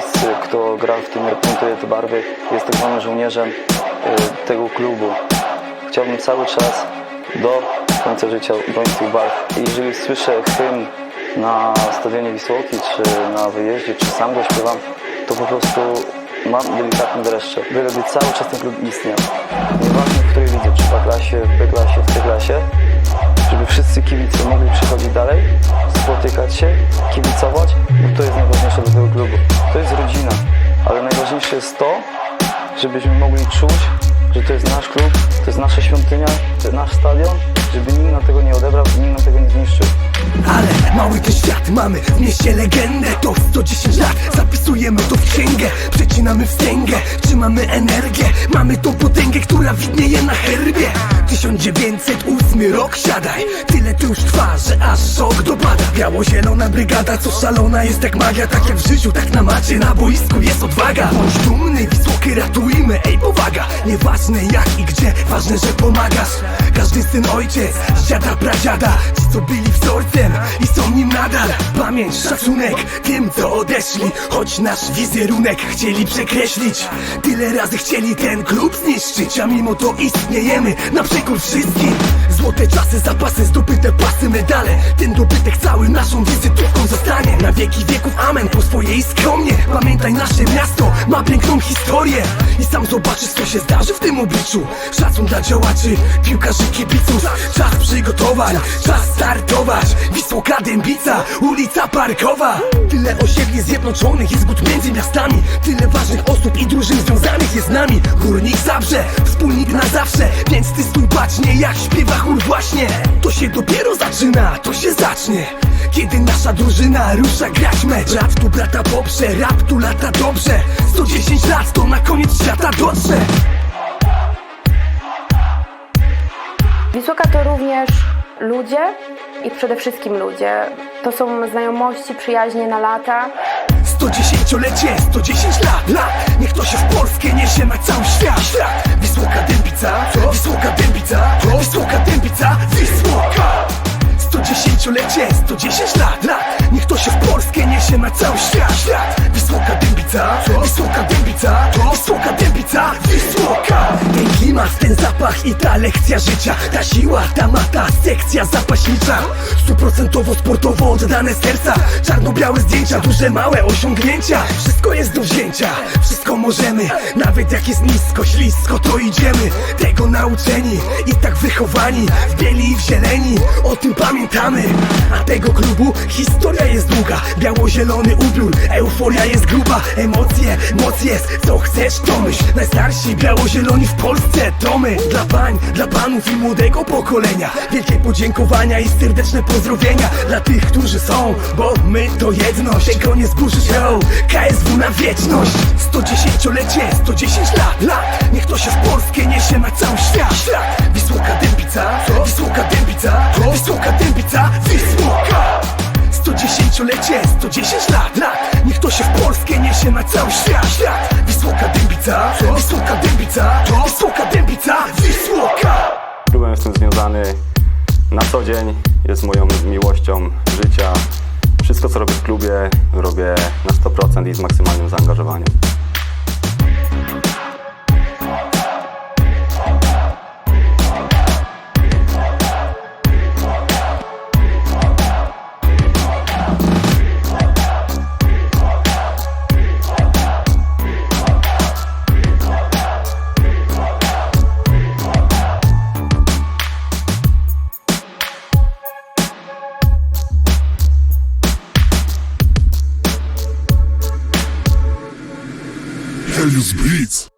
wszyscy, kto gra w tym reprezentuje te barwy, jest tak zwanym żołnierzem y, tego klubu. Chciałbym cały czas do końca życia bronić tych barw. I jeżeli słyszę hymn na stadionie Wisłoki, czy na wyjeździe, czy sam go śpiewam, to po prostu mam delikatne dreszcze. Byleby cały czas ten klub istniał. Nieważne w której lidze, czy w A-klasie, w B-klasie, w C-klasie, żeby wszyscy kibice mogli przychodzić dalej, spotykać się, kibicować, bo to jest najważniejsze najważniejsze jest to, żebyśmy mogli czuć, że to jest nasz klub, to jest nasza świątynia, to jest nasz stadion, żeby nikt nam tego nie odebrał, nikt nam tego nie zniszczył. Ale mały świat mamy w mieście legendę To 110 lat, zapisujemy to w księgę. Przecinamy wstęgę, trzymamy energię. Mamy tą potęgę, która widnieje na herbie. 1908 rok, siadaj. Tyle to już trwa, że aż szok dopada. Biało-zielona brygada, co szalona jest jak magia. Tak jak w życiu, tak na macie, na boisku jest odwaga. Bądź dumny, Wisłoky ratujmy, ej powaga. Nieważne jak i gdzie, ważne, że pomagasz Każdy syn ojciec, dziada pradziada. Ci co byli wzorcem i są nim nadal. Pamięć, szacunek, tym co odeszli. Choć nasz wizerunek chcieli przekreślić. Tyle razy chcieli ten klub zniszczyć A mimo to istniejemy na przekór wszystkim. Złote czasy, zapasy, zdobyte pasy, medale. Ten dobytek cały naszą wizytówką Na wieki wieków amen, po swojej skromnie. Pamiętaj nasze miasto, ma piękną historię. I sam zobaczysz co się zdarzy w tym obliczu. Szacun dla działaczy, piłkarzy, kibiców. Czas przygotowań, czas startować. Wisłoka Dębica, ulica Parkowa. Tyle osiedli zjednoczonych jest głód między miastami. Tyle ważnych osób i drużyn związanych jest z nami. Górnik Zabrze, wspólnik na zawsze. Więc ty stój bacznie jak śpiewa chór właśnie. To się dopiero zaczyna, to się zacznie kiedy nasza drużyna rusza grać mecz? Rap tu brata poprze, rap tu lata dobrze. 110 lat to na koniec świata dotrze. Wisłoka to również ludzie i przede wszystkim ludzie. To są znajomości, przyjaźnie na lata. 110-lecie, 110 lat, lat Niech to się w Polskę niesie na cały świat, świat. Wisłoka Dębica, Wisłoka Dębica, Wisłoka Dębica, Wisłoka 110-lecie, 110 lat, lat. Niech to się w Polskę niesie na cały świat, świat. Wisłoka Dębica, Wisłoka Dębica, Wisłoka Dębica, Wisłoka Ten klimat, ten zapach i ta lekcja życia. Ta siła, ta mata, sekcja zapaśnicza. Stuprocentowo sportowo oddane serca. Czarno-białe zdjęcia, duże, małe osiągnięcia. Wszystko jest do wzięcia, wszystko możemy Nawet jak jest nisko, ślisko, to idziemy. Tego nauczeni i tak wychowani W bieli i w zieleni, o tym pamiętamy. A tego klubu historia jest długa. Biało-zielony ubiór, euforia jest gruba. Emocje, moc jest, co chcesz to myśl. Najstarsi biało-zieloni w Polsce to my. Dla pań, dla panów i młodego pokolenia. Wielkie podziękowania i serdeczne pozdrowienia Dla tych, którzy są, bo my to jedność. Tego nie zburzy się, KSW na wieczność. 110-lecie, 110 lat, lat. Niech to się w Polskę niesie na cały świat, świat. Wisłoka Dębica, Wisłoka Dębica, Wisłoka Dębica, Wisłoka 110-lecie, 110 lat, lat. Niech to się w Polskę niesie na cały świat, świat. Wisłoka Dębica, Wisłoka Dębica, Wisłoka Dębica, Wisłoka klubem jestem związany na co dzień, jest moją miłością życia. Wszystko co robię w klubie robię na 100% i z maksymalnym zaangażowaniem. Крылья сбить!